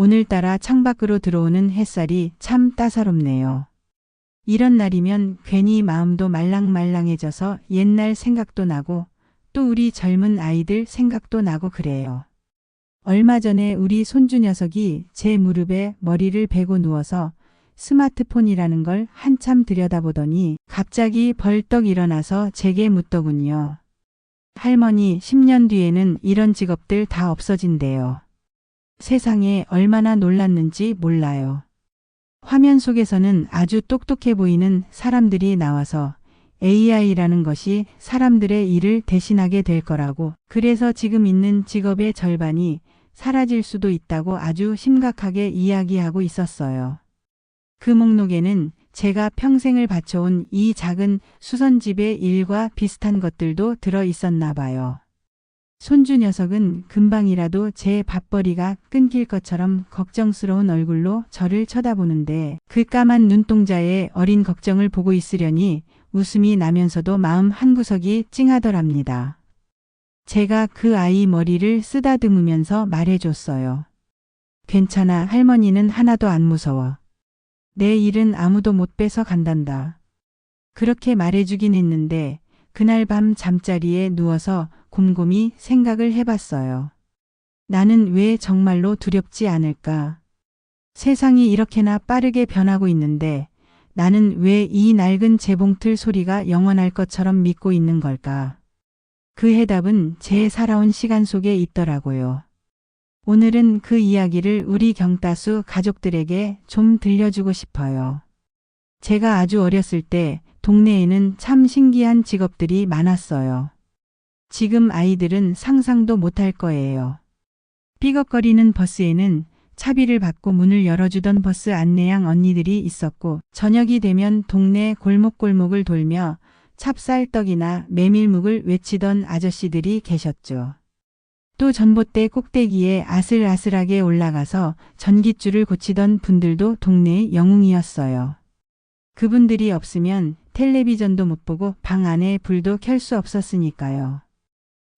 오늘따라 창밖으로 들어오는 햇살이 참 따사롭네요. 이런 날이면 괜히 마음도 말랑말랑해져서 옛날 생각도 나고 또 우리 젊은 아이들 생각도 나고 그래요. 얼마 전에 우리 손주 녀석이 제 무릎에 머리를 베고 누워서 스마트폰이라는 걸 한참 들여다보더니 갑자기 벌떡 일어나서 제게 묻더군요. 할머니 10년 뒤에는 이런 직업들 다 없어진대요. 세상에 얼마나 놀랐는지 몰라요. 화면 속에서는 아주 똑똑해 보이는 사람들이 나와서 AI라는 것이 사람들의 일을 대신하게 될 거라고 그래서 지금 있는 직업의 절반이 사라질 수도 있다고 아주 심각하게 이야기하고 있었어요. 그 목록에는 제가 평생을 바쳐온 이 작은 수선집의 일과 비슷한 것들도 들어 있었나 봐요. 손주 녀석은 금방이라도 제 밥벌이가 끊길 것처럼 걱정스러운 얼굴로 저를 쳐다보는데 그 까만 눈동자에 어린 걱정을 보고 있으려니 웃음이 나면서도 마음 한구석이 찡하더랍니다. 제가 그 아이 머리를 쓰다듬으면서 말해줬어요. 괜찮아, 할머니는 하나도 안 무서워. 내 일은 아무도 못 뺏어 간단다. 그렇게 말해주긴 했는데 그날 밤 잠자리에 누워서 곰곰이 생각을 해봤어요. 나는 왜 정말로 두렵지 않을까? 세상이 이렇게나 빠르게 변하고 있는데 나는 왜 이 낡은 재봉틀 소리가 영원할 것처럼 믿고 있는 걸까? 그 해답은 제 살아온 시간 속에 있더라고요. 오늘은 그 이야기를 우리 경따수 가족들에게 좀 들려주고 싶어요. 제가 아주 어렸을 때 동네에는 참 신기한 직업들이 많았어요. 지금 아이들은 상상도 못할 거예요. 삐걱거리는 버스에는 차비를 받고 문을 열어주던 버스 안내양 언니들이 있었고 저녁이 되면 동네 골목골목을 돌며 찹쌀떡이나 메밀묵을 외치던 아저씨들이 계셨죠. 또 전봇대 꼭대기에 아슬아슬하게 올라가서 전깃줄을 고치던 분들도 동네의 영웅이었어요. 그분들이 없으면 텔레비전도 못 보고 방 안에 불도 켤 수 없었으니까요.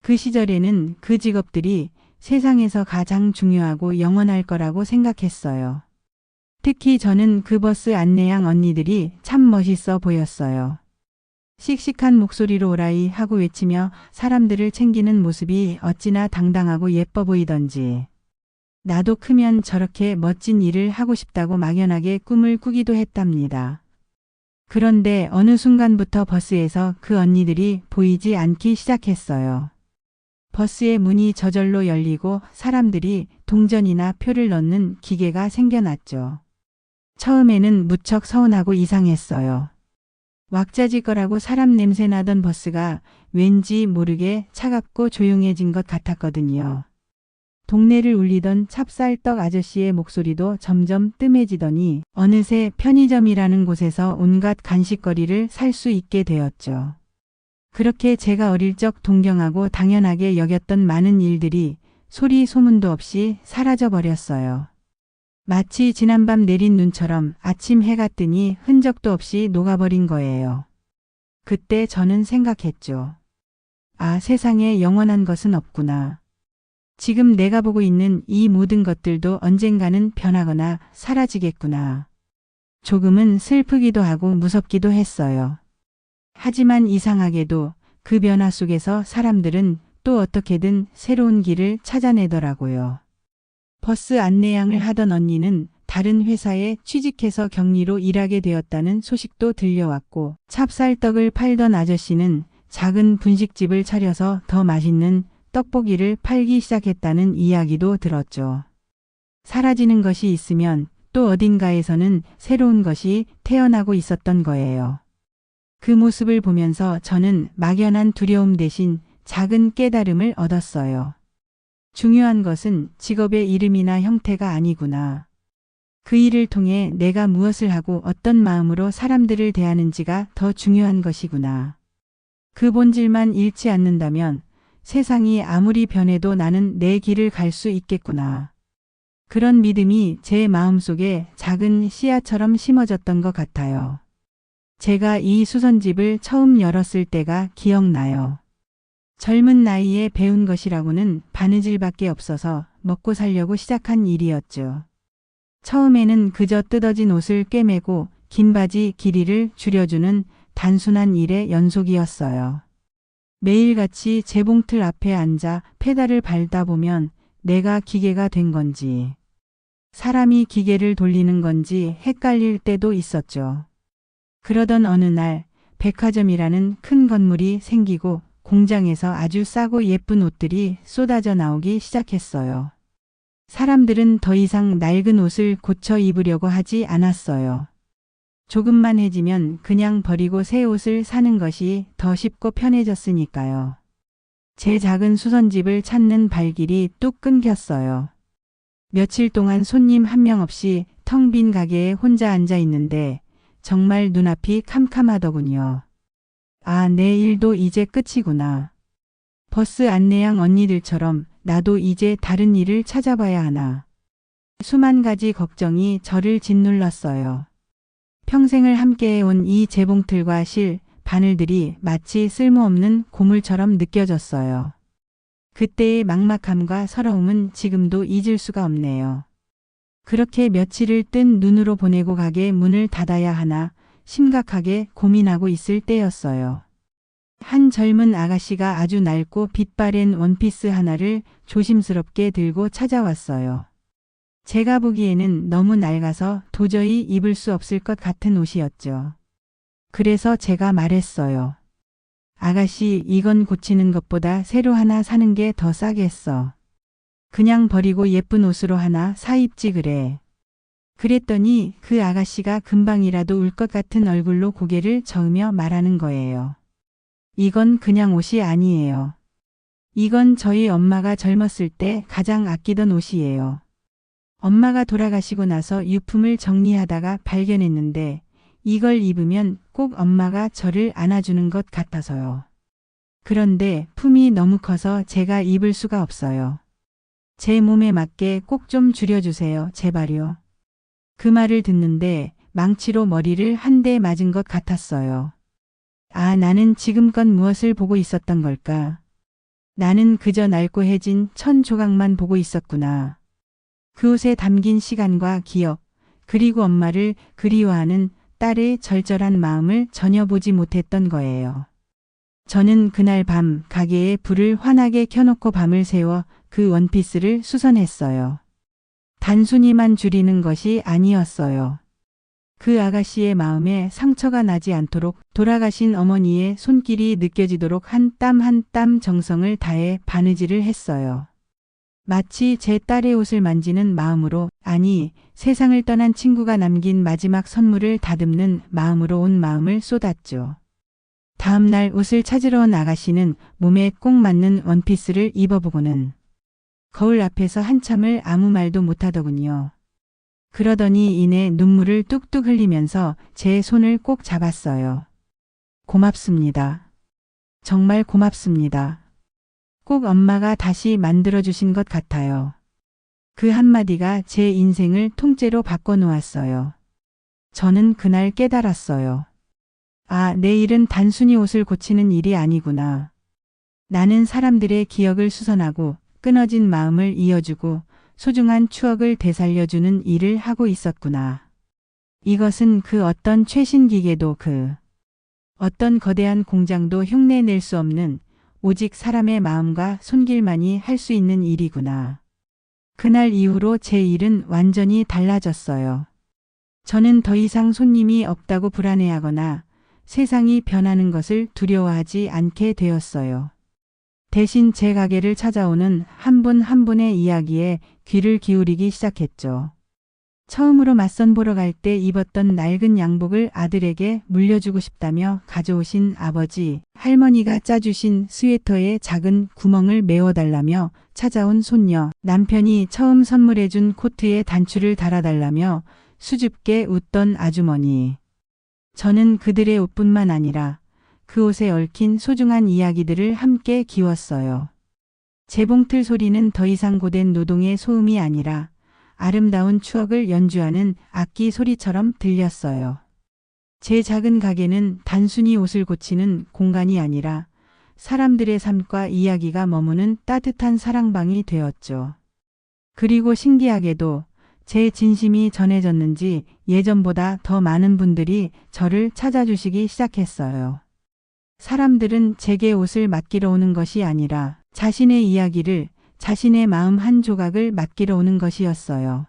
그 시절에는 그 직업들이 세상에서 가장 중요하고 영원할 거라고 생각했어요. 특히 저는 그 버스 안내양 언니들이 참 멋있어 보였어요. 씩씩한 목소리로 오라이 하고 외치며 사람들을 챙기는 모습이 어찌나 당당하고 예뻐 보이던지. 나도 크면 저렇게 멋진 일을 하고 싶다고 막연하게 꿈을 꾸기도 했답니다. 그런데 어느 순간부터 버스에서 그 언니들이 보이지 않기 시작했어요. 버스의 문이 저절로 열리고 사람들이 동전이나 표를 넣는 기계가 생겨났죠. 처음에는 무척 서운하고 이상했어요. 왁자지껄하고 사람 냄새 나던 버스가 왠지 모르게 차갑고 조용해진 것 같았거든요. 동네를 울리던 찹쌀떡 아저씨의 목소리도 점점 뜸해지더니 어느새 편의점이라는 곳에서 온갖 간식거리를 살 수 있게 되었죠. 그렇게 제가 어릴 적 동경하고 당연하게 여겼던 많은 일들이 소리 소문도 없이 사라져 버렸어요. 마치 지난밤 내린 눈처럼 아침 해가 뜨니 흔적도 없이 녹아버린 거예요. 그때 저는 생각했죠. 아, 세상에 영원한 것은 없구나. 지금 내가 보고 있는 이 모든 것들도 언젠가는 변하거나 사라지겠구나. 조금은 슬프기도 하고 무섭기도 했어요. 하지만 이상하게도 그 변화 속에서 사람들은 또 어떻게든 새로운 길을 찾아내더라고요. 버스 안내양을 하던 언니는 다른 회사에 취직해서 격리로 일하게 되었다는 소식도 들려왔고 찹쌀떡을 팔던 아저씨는 작은 분식집을 차려서 더 맛있는 떡볶이를 팔기 시작했다는 이야기도 들었죠. 사라지는 것이 있으면 또 어딘가에서는 새로운 것이 태어나고 있었던 거예요. 그 모습을 보면서 저는 막연한 두려움 대신 작은 깨달음을 얻었어요. 중요한 것은 직업의 이름이나 형태가 아니구나. 그 일을 통해 내가 무엇을 하고 어떤 마음으로 사람들을 대하는지가 더 중요한 것이구나. 그 본질만 잃지 않는다면 세상이 아무리 변해도 나는 내 길을 갈 수 있겠구나. 그런 믿음이 제 마음속에 작은 씨앗처럼 심어졌던 것 같아요. 제가 이 수선집을 처음 열었을 때가 기억나요. 젊은 나이에 배운 것이라고는 바느질밖에 없어서 먹고 살려고 시작한 일이었죠. 처음에는 그저 뜯어진 옷을 꿰매고 긴 바지 길이를 줄여주는 단순한 일의 연속이었어요. 매일같이 재봉틀 앞에 앉아 페달을 밟다 보면 내가 기계가 된 건지, 사람이 기계를 돌리는 건지 헷갈릴 때도 있었죠. 그러던 어느 날 백화점이라는 큰 건물이 생기고 공장에서 아주 싸고 예쁜 옷들이 쏟아져 나오기 시작했어요. 사람들은 더 이상 낡은 옷을 고쳐 입으려고 하지 않았어요. 조금만 해지면 그냥 버리고 새 옷을 사는 것이 더 쉽고 편해졌으니까요. 제 작은 수선집을 찾는 발길이 뚝 끊겼어요. 며칠 동안 손님 한 명 없이 텅 빈 가게에 혼자 앉아 있는데 정말 눈앞이 캄캄하더군요. 아, 내 일도 이제 끝이구나. 버스 안내양 언니들처럼 나도 이제 다른 일을 찾아봐야 하나. 수만 가지 걱정이 저를 짓눌렀어요. 평생을 함께해온 이 재봉틀과 실, 바늘들이 마치 쓸모없는 고물처럼 느껴졌어요. 그때의 막막함과 서러움은 지금도 잊을 수가 없네요. 그렇게 며칠을 뜬 눈으로 보내고 가게 문을 닫아야 하나 심각하게 고민하고 있을 때였어요. 한 젊은 아가씨가 아주 낡고 빛바랜 원피스 하나를 조심스럽게 들고 찾아왔어요. 제가 보기에는 너무 낡아서 도저히 입을 수 없을 것 같은 옷이었죠. 그래서 제가 말했어요. 아가씨, 이건 고치는 것보다 새로 하나 사는 게 더 싸겠어. 그냥 버리고 예쁜 옷으로 하나 사 입지 그래. 그랬더니 그 아가씨가 금방이라도 울 것 같은 얼굴로 고개를 저으며 말하는 거예요. 이건 그냥 옷이 아니에요. 이건 저희 엄마가 젊었을 때 가장 아끼던 옷이에요. 엄마가 돌아가시고 나서 유품을 정리하다가 발견했는데 이걸 입으면 꼭 엄마가 저를 안아주는 것 같아서요. 그런데 품이 너무 커서 제가 입을 수가 없어요. 제 몸에 맞게 꼭 좀 줄여주세요, 제발요. 그 말을 듣는데 망치로 머리를 한 대 맞은 것 같았어요. 아, 나는 지금껏 무엇을 보고 있었던 걸까? 나는 그저 낡고 해진 천 조각만 보고 있었구나. 그 옷에 담긴 시간과 기억, 그리고 엄마를 그리워하는 딸의 절절한 마음을 전혀 보지 못했던 거예요. 저는 그날 밤 가게에 불을 환하게 켜놓고 밤을 새워 그 원피스를 수선했어요. 단순히만 줄이는 것이 아니었어요. 그 아가씨의 마음에 상처가 나지 않도록 돌아가신 어머니의 손길이 느껴지도록 한 땀 한 땀 정성을 다해 바느질을 했어요. 마치 제 딸의 옷을 만지는 마음으로, 아니, 세상을 떠난 친구가 남긴 마지막 선물을 다듬는 마음으로 온 마음을 쏟았죠. 다음 날 옷을 찾으러 온 아가씨는 몸에 꼭 맞는 원피스를 입어보고는 거울 앞에서 한참을 아무 말도 못하더군요. 그러더니 이내 눈물을 뚝뚝 흘리면서 제 손을 꼭 잡았어요. 고맙습니다. 정말 고맙습니다. 꼭 엄마가 다시 만들어주신 것 같아요. 그 한마디가 제 인생을 통째로 바꿔놓았어요. 저는 그날 깨달았어요. 아, 내 일은 단순히 옷을 고치는 일이 아니구나. 나는 사람들의 기억을 수선하고 끊어진 마음을 이어주고 소중한 추억을 되살려주는 일을 하고 있었구나. 이것은 그 어떤 최신 기계도 그 어떤 거대한 공장도 흉내낼 수 없는 오직 사람의 마음과 손길만이 할 수 있는 일이구나. 그날 이후로 제 일은 완전히 달라졌어요. 저는 더 이상 손님이 없다고 불안해하거나 세상이 변하는 것을 두려워하지 않게 되었어요. 대신 제 가게를 찾아오는 한분한 분의 이야기에 귀를 기울이기 시작했죠. 처음으로 맞선 보러 갈 때 입었던 낡은 양복을 아들에게 물려주고 싶다며 가져오신 아버지, 할머니가 짜주신 스웨터에 작은 구멍을 메워달라며 찾아온 손녀, 남편이 처음 선물해준 코트에 단추를 달아달라며 수줍게 웃던 아주머니. 저는 그들의 옷뿐만 아니라 그 옷에 얽힌 소중한 이야기들을 함께 기웠어요. 재봉틀 소리는 더 이상 고된 노동의 소음이 아니라 아름다운 추억을 연주하는 악기 소리처럼 들렸어요. 제 작은 가게는 단순히 옷을 고치는 공간이 아니라 사람들의 삶과 이야기가 머무는 따뜻한 사랑방이 되었죠. 그리고 신기하게도 제 진심이 전해졌는지 예전보다 더 많은 분들이 저를 찾아주시기 시작했어요. 사람들은 제게 옷을 맡기러 오는 것이 아니라 자신의 이야기를 자신의 마음 한 조각을 맡기러 오는 것이었어요.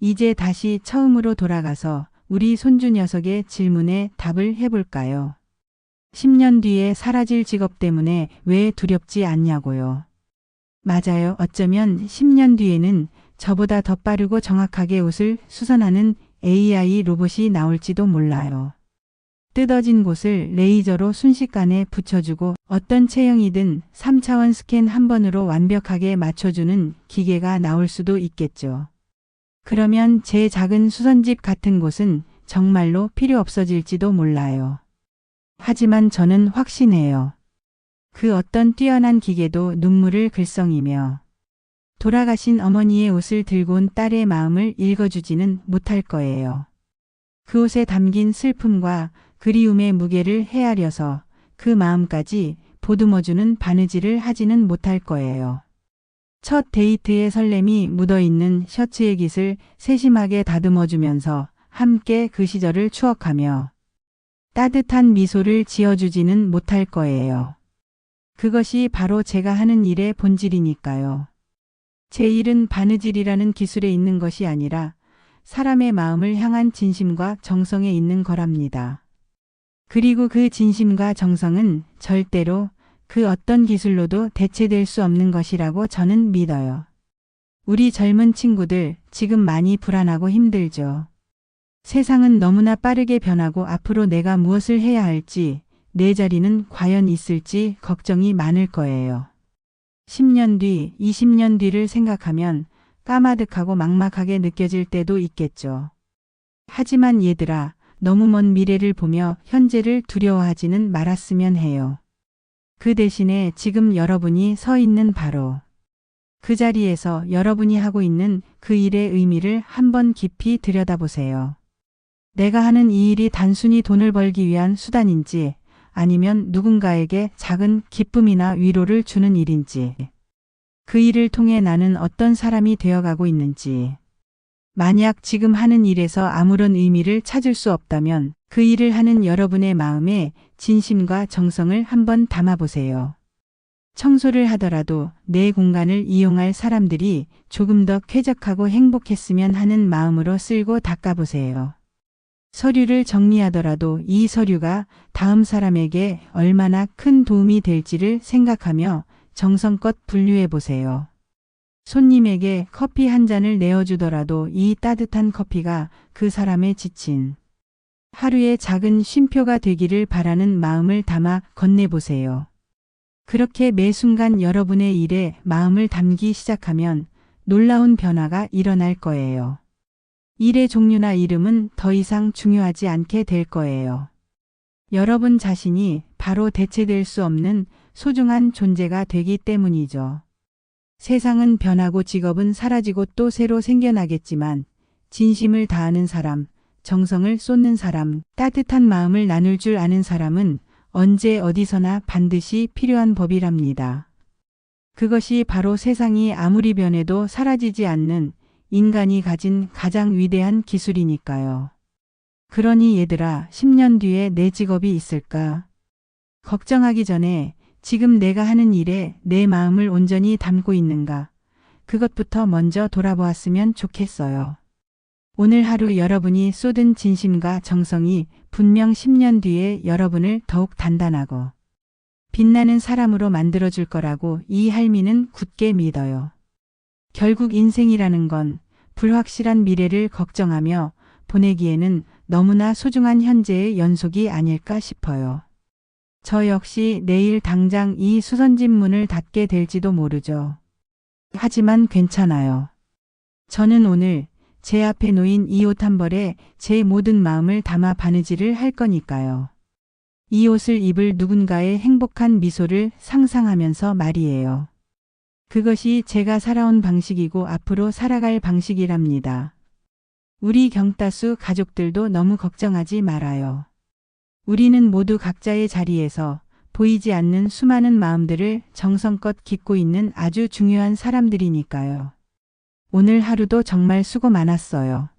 이제 다시 처음으로 돌아가서 우리 손주 녀석의 질문에 답을 해볼까요? 10년 뒤에 사라질 직업 때문에 왜 두렵지 않냐고요. 맞아요. 어쩌면 10년 뒤에는 저보다 더 빠르고 정확하게 옷을 수선하는 AI 로봇이 나올지도 몰라요. 뜯어진 곳을 레이저로 순식간에 붙여주고 어떤 체형이든 3차원 스캔 한 번으로 완벽하게 맞춰주는 기계가 나올 수도 있겠죠. 그러면 제 작은 수선집 같은 곳은 정말로 필요 없어질지도 몰라요. 하지만 저는 확신해요. 그 어떤 뛰어난 기계도 눈물을 글썽이며 돌아가신 어머니의 옷을 들고 온 딸의 마음을 읽어주지는 못할 거예요. 그 옷에 담긴 슬픔과 그리움의 무게를 헤아려서 그 마음까지 보듬어주는 바느질을 하지는 못할 거예요. 첫 데이트의 설렘이 묻어있는 셔츠의 깃을 세심하게 다듬어주면서 함께 그 시절을 추억하며 따뜻한 미소를 지어주지는 못할 거예요. 그것이 바로 제가 하는 일의 본질이니까요. 제 일은 바느질이라는 기술에 있는 것이 아니라 사람의 마음을 향한 진심과 정성에 있는 거랍니다. 그리고 그 진심과 정성은 절대로 그 어떤 기술로도 대체될 수 없는 것이라고 저는 믿어요. 우리 젊은 친구들 지금 많이 불안하고 힘들죠. 세상은 너무나 빠르게 변하고 앞으로 내가 무엇을 해야 할지 내 자리는 과연 있을지 걱정이 많을 거예요. 10년 뒤, 20년 뒤를 생각하면 까마득하고 막막하게 느껴질 때도 있겠죠. 하지만 얘들아, 너무 먼 미래를 보며 현재를 두려워하지는 말았으면 해요. 그 대신에 지금 여러분이 서 있는 바로 그 자리에서 여러분이 하고 있는 그 일의 의미를 한번 깊이 들여다보세요. 내가 하는 이 일이 단순히 돈을 벌기 위한 수단인지 아니면 누군가에게 작은 기쁨이나 위로를 주는 일인지 그 일을 통해 나는 어떤 사람이 되어가고 있는지 만약 지금 하는 일에서 아무런 의미를 찾을 수 없다면 그 일을 하는 여러분의 마음에 진심과 정성을 한번 담아보세요. 청소를 하더라도 내 공간을 이용할 사람들이 조금 더 쾌적하고 행복했으면 하는 마음으로 쓸고 닦아보세요. 서류를 정리하더라도 이 서류가 다음 사람에게 얼마나 큰 도움이 될지를 생각하며 정성껏 분류해 보세요. 손님에게 커피 한 잔을 내어주더라도 이 따뜻한 커피가 그 사람의 지친 하루의 작은 쉼표가 되기를 바라는 마음을 담아 건네보세요. 그렇게 매 순간 여러분의 일에 마음을 담기 시작하면 놀라운 변화가 일어날 거예요. 일의 종류나 이름은 더 이상 중요하지 않게 될 거예요. 여러분 자신이 바로 대체될 수 없는 소중한 존재가 되기 때문이죠. 세상은 변하고 직업은 사라지고 또 새로 생겨나겠지만 진심을 다하는 사람, 정성을 쏟는 사람, 따뜻한 마음을 나눌 줄 아는 사람은 언제 어디서나 반드시 필요한 법이랍니다. 그것이 바로 세상이 아무리 변해도 사라지지 않는 인간이 가진 가장 위대한 기술이니까요. 그러니 얘들아, 10년 뒤에 내 직업이 있을까? 걱정하기 전에 지금 내가 하는 일에 내 마음을 온전히 담고 있는가? 그것부터 먼저 돌아보았으면 좋겠어요. 오늘 하루 여러분이 쏟은 진심과 정성이 분명 10년 뒤에 여러분을 더욱 단단하고 빛나는 사람으로 만들어줄 거라고 이 할미는 굳게 믿어요. 결국 인생이라는 건 불확실한 미래를 걱정하며 보내기에는 너무나 소중한 현재의 연속이 아닐까 싶어요. 저 역시 내일 당장 이 수선집 문을 닫게 될지도 모르죠. 하지만 괜찮아요. 저는 오늘 제 앞에 놓인 이 옷 한 벌에 제 모든 마음을 담아 바느질을 할 거니까요. 이 옷을 입을 누군가의 행복한 미소를 상상하면서 말이에요. 그것이 제가 살아온 방식이고 앞으로 살아갈 방식이랍니다. 우리 경따수 가족들도 너무 걱정하지 말아요. 우리는 모두 각자의 자리에서 보이지 않는 수많은 마음들을 정성껏 깃고 있는 아주 중요한 사람들이니까요. 오늘 하루도 정말 수고 많았어요.